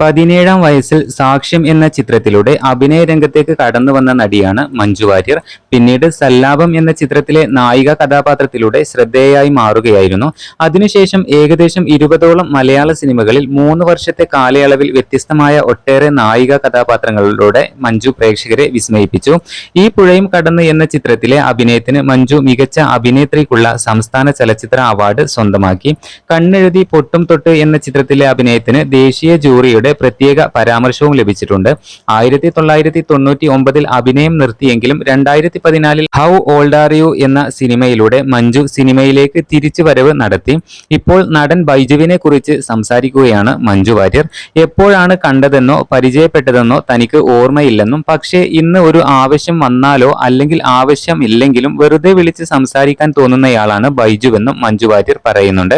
പതിനേഴാം വയസ്സിൽ സാക്ഷ്യം എന്ന ചിത്രത്തിലൂടെ അഭിനയ രംഗത്തേക്ക് കടന്നു വന്ന നടിയാണ് മഞ്ജു വാര്യർ. പിന്നീട് സല്ലാപം എന്ന ചിത്രത്തിലെ നായിക കഥാപാത്രത്തിലൂടെ ശ്രദ്ധേയായി മാറുകയായിരുന്നു. അതിനുശേഷം ഏകദേശം ഇരുപതോളം മലയാള സിനിമകളിൽ മൂന്ന് വർഷത്തെ കാലയളവിൽ വ്യത്യസ്തമായ ഒട്ടേറെ നായിക കഥാപാത്രങ്ങളിലൂടെ മഞ്ജു പ്രേക്ഷകരെ വിസ്മയിപ്പിച്ചു. ഈ പുഴയും കടന്ന് എന്ന ചിത്രത്തിലെ അഭിനയത്തിന് മഞ്ജു മികച്ച അഭിനേത്രിക്കുള്ള സംസ്ഥാന ചലച്ചിത്ര അവാർഡ് സ്വന്തമാക്കി. കണ്ണെഴുതി പൊട്ടും തൊട്ട് എന്ന ചിത്രത്തിലെ അഭിനയത്തിന് ദേശീയ ജൂറിയുടെ പ്രത്യേക പരാമർശവും ലഭിച്ചിട്ടുണ്ട്. ആയിരത്തി തൊള്ളായിരത്തി തൊണ്ണൂറ്റി ഒമ്പതിൽ അഭിനയം നിർത്തിയെങ്കിലും രണ്ടായിരത്തി പതിനാലിൽ ഹൗ ഓൾഡ് ആർ യു എന്ന സിനിമയിലൂടെ മഞ്ജു സിനിമയിലേക്ക് തിരിച്ചു വരവ് നടത്തി. ഇപ്പോൾ നടൻ ബൈജുവിനെ കുറിച്ച് സംസാരിക്കുകയാണ് മഞ്ജു വാര്യർ. എപ്പോഴാണ് കണ്ടതെന്നോ പരിചയപ്പെട്ടതെന്നോ തനിക്ക് ഓർമ്മയില്ലെന്നും പക്ഷേ ഇന്ന് ഒരു ആവശ്യം വന്നാലോ അല്ലെങ്കിൽ ആവശ്യം ഇല്ലെങ്കിലും വെറുതെ വിളിച്ച് സംസാരിക്കാൻ തോന്നുന്നയാളാണ് ബൈജുവെന്നും മഞ്ജു വാര്യർ പറയുന്നുണ്ട്.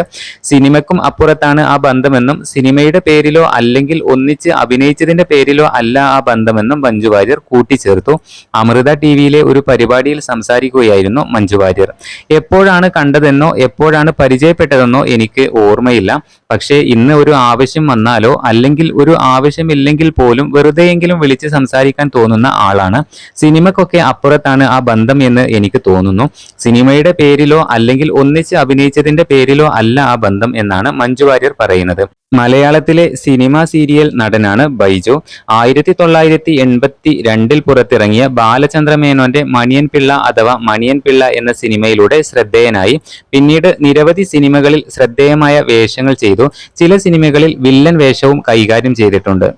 സിനിമയ്ക്കും അപ്പുറത്താണ് ആ ബന്ധമെന്നും സിനിമയുടെ പേരിലോ അല്ലെങ്കിൽ ഒന്നിച്ച് അഭിനയിച്ചതിന്റെ പേരിലോ അല്ല ആ ബന്ധമെന്നും മഞ്ജു വാര്യർ കൂട്ടിച്ചേർത്തു. അമൃത ടി വിയിലെ ഒരു പരിപാടിയിൽ സംസാരിക്കുകയായിരുന്നു മഞ്ജു വാര്യർ. എപ്പോഴാണ് കണ്ടതെന്നോ എപ്പോഴാണ് പരിചയപ്പെട്ടതെന്നോ എനിക്ക് ഓർമ്മയില്ല. പക്ഷേ ഇന്ന് ഒരു ആവശ്യം വന്നാലോ അല്ലെങ്കിൽ ഒരു ആവശ്യമില്ലെങ്കിൽ പോലും വെറുതെയെങ്കിലും വിളിച്ച് സംസാരിക്കാൻ തോന്നുന്ന ആളാണ്. സിനിമക്കൊക്കെ അപ്പുറത്താണ് ആ ബന്ധം എന്ന് എനിക്ക് തോന്നുന്നു. സിനിമയുടെ പേരിലോ അല്ലെങ്കിൽ ഒന്നിച്ച് അഭിനയിച്ചതിന്റെ പേരിലോ അല്ല ആ ബന്ധം എന്നാണ് മഞ്ജു വാര്യർ പറയുന്നത്. മലയാളത്തിലെ സിനിമ സീരിയൽ നടനാണ് ബൈജു. ആയിരത്തി തൊള്ളായിരത്തി എൺപത്തി രണ്ടിൽ പുറത്തിറങ്ങിയ ബാലചന്ദ്ര മേനോന്റെ മണിയൻ പിള്ള അഥവാ മണിയൻ പിള്ള എന്ന സിനിമയിലൂടെ ശ്രദ്ധേയനായി. പിന്നീട് നിരവധി സിനിമകളിൽ ശ്രദ്ധേയമായ വേഷങ്ങൾ ചെയ്തു. ചില സിനിമകളിൽ വില്ലൻ വേഷവും കൈകാര്യം ചെയ്തിട്ടുണ്ട്.